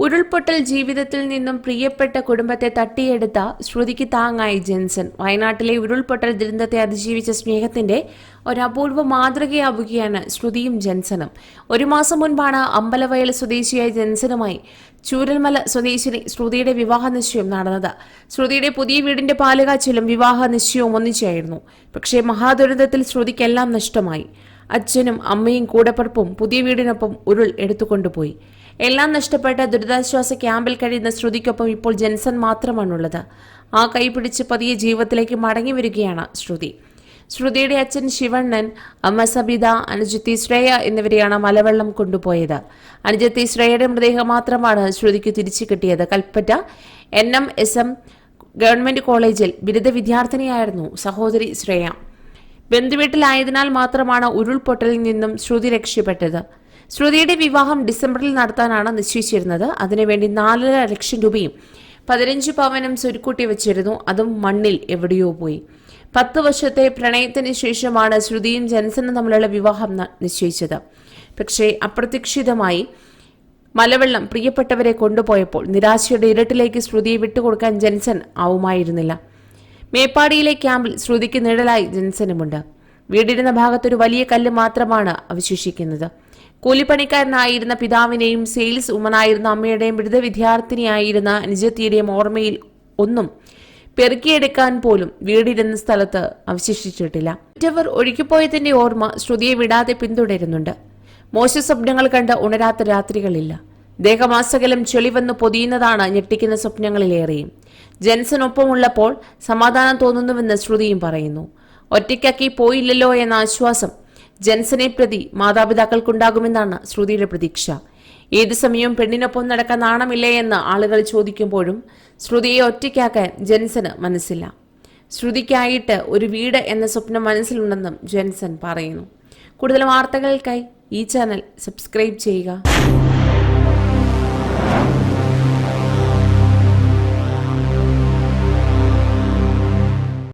ഉരുൾപൊട്ടൽ ജീവിതത്തിൽ നിന്നും പ്രിയപ്പെട്ട കുടുംബത്തെ തട്ടിയെടുത്ത ശ്രുതിക്ക് താങ്ങായി ജെൻസൺ. വയനാട്ടിലെ ഉരുൾപൊട്ടൽ ദുരന്തത്തെ അതിജീവിച്ച സ്നേഹത്തിന്റെ ഒരു അപൂർവ മാതൃകയാവുകയാണ് ശ്രുതിയും ജെൻസനും ഒരു മാസം മുൻപാണ് അമ്പലവയൽ സ്വദേശിയായ ജെൻസനുമായി ചൂരൽമല സ്വദേശിനി ശ്രുതിയുടെ വിവാഹ നിശ്ചയം നടന്നത്. ശ്രുതിയുടെ പുതിയ വീടിന്റെ പാലുകാച്ചിലും വിവാഹ നിശ്ചയവും ഒന്നിച്ചായിരുന്നു. പക്ഷേ മഹാദുരന്തത്തിൽ ശ്രുതിക്കെല്ലാം നഷ്ടമായി. അച്ഛനും അമ്മയും കൂടപ്പറപ്പും പുതിയ വീടിനൊപ്പം ഉരുൾ എടുത്തുകൊണ്ടുപോയി. എല്ലാം നഷ്ടപ്പെട്ട ദുരിതാശ്വാസ ക്യാമ്പിൽ കഴിയുന്ന ശ്രുതിക്കൊപ്പം ഇപ്പോൾ ജെൻസൺ മാത്രമാണുള്ളത്. ആ കൈപിടിച്ച് പതിയെ ജീവിതത്തിലേക്ക് മടങ്ങി വരികയാണ് ശ്രുതി. ശ്രുതിയുടെ അച്ഛൻ ശിവണ്ണൻ അമ്മ സബിത അനുജത്തി ശ്രേയ എന്നിവരെയാണ് മലവെള്ളം കൊണ്ടുപോയത്. അനുജത്തി ശ്രേയയുടെ മൃതദേഹം മാത്രമാണ് ശ്രുതിക്ക് തിരിച്ചു കിട്ടിയത്. Kalpetta N M S M government കോളേജിൽ ബിരുദ വിദ്യാർത്ഥിനിയായിരുന്നു സഹോദരി ശ്രേയ. ബന്ധുവീട്ടിലായതിനാൽ മാത്രമാണ് ഉരുൾപൊട്ടലിൽ നിന്നും ശ്രുതി രക്ഷപ്പെട്ടത്. ശ്രുതിയുടെ വിവാഹം ഡിസംബറിൽ നടത്താനാണ് നിശ്ചയിച്ചിരുന്നത്. അതിനുവേണ്ടി നാലര ലക്ഷം രൂപയും പതിനഞ്ച് പവനും സ്വരുക്കൂട്ടി വെച്ചിരുന്നു. അതും മണ്ണിൽ എവിടെയോ പോയി. പത്ത് വർഷത്തെ പ്രണയത്തിന് ശേഷമാണ് ശ്രുതിയും ജെൻസനും തമ്മിലുള്ള വിവാഹം നിശ്ചയിച്ചത്. പക്ഷേ അപ്രതീക്ഷിതമായി മലവെള്ളം പ്രിയപ്പെട്ടവരെ കൊണ്ടുപോയപ്പോൾ നിരാശയുടെ ഇരട്ടിലേക്ക് ശ്രുതിയെ വിട്ടുകൊടുക്കാൻ ജെൻസൺ ആവുമായിരുന്നില്ല. മേപ്പാടിയിലെ ക്യാമ്പിൽ ശ്രുതിക്ക് നിഴലായി ജെൻസനുമുണ്ട്. വീടിരുന്ന ഭാഗത്തൊരു വലിയ കല്ല് മാത്രമാണ് അവശേഷിക്കുന്നത്. കൂലിപ്പണിക്കാരനായിരുന്ന പിതാവിനെയും സെയിൽസ് ഉമനായിരുന്ന അമ്മയുടെയും ബിരുദ വിദ്യാർത്ഥിനിയായിരുന്ന അനുജത്തിയുടെയും ഓർമ്മയിൽ ഒന്നും പെറുക്കിയെടുക്കാൻ പോലും വീടിരുന്ന സ്ഥലത്ത് അവശേഷിച്ചിട്ടില്ല. മറ്റവർ ഒഴുകിപ്പോയതിന്റെ ഓർമ്മ ശ്രുതിയെ വിടാതെ പിന്തുടരുന്നുണ്ട്. മോശ സ്വപ്നങ്ങൾ കണ്ട് ഉണരാത്ത രാത്രികളില്ല. ദേഹമാസകലം ചെളിവന്ന് പൊതിയുന്നതാണ് ഞെട്ടിക്കുന്ന സ്വപ്നങ്ങളിലേറെയും. ജെൻസനൊപ്പമുള്ളപ്പോൾ സമാധാനം തോന്നുന്നുവെന്ന് ശ്രുതിയും പറയുന്നു. ഒറ്റയ്ക്കാക്കി പോയില്ലല്ലോ എന്ന ആശ്വാസം ജെൻസനെ പ്രതി മാതാപിതാക്കൾക്കുണ്ടാകുമെന്നാണ് ശ്രുതിയുടെ പ്രതീക്ഷ. ഏത് സമയവും പെണ്ണിനൊപ്പം നടക്കാൻ നാണമില്ലേ എന്ന് ആളുകൾ ചോദിക്കുമ്പോഴും ശ്രുതിയെ ഒറ്റയ്ക്കാക്കാൻ ജെൻസന് മനസ്സില്ല. ശ്രുതിക്കായിട്ട് ഒരു വീട് എന്ന സ്വപ്നം മനസ്സിലുണ്ടെന്നും ജെൻസൺ പറയുന്നു. കൂടുതൽ വാർത്തകൾക്കായി ഈ ചാനൽ സബ്സ്ക്രൈബ് ചെയ്യുക.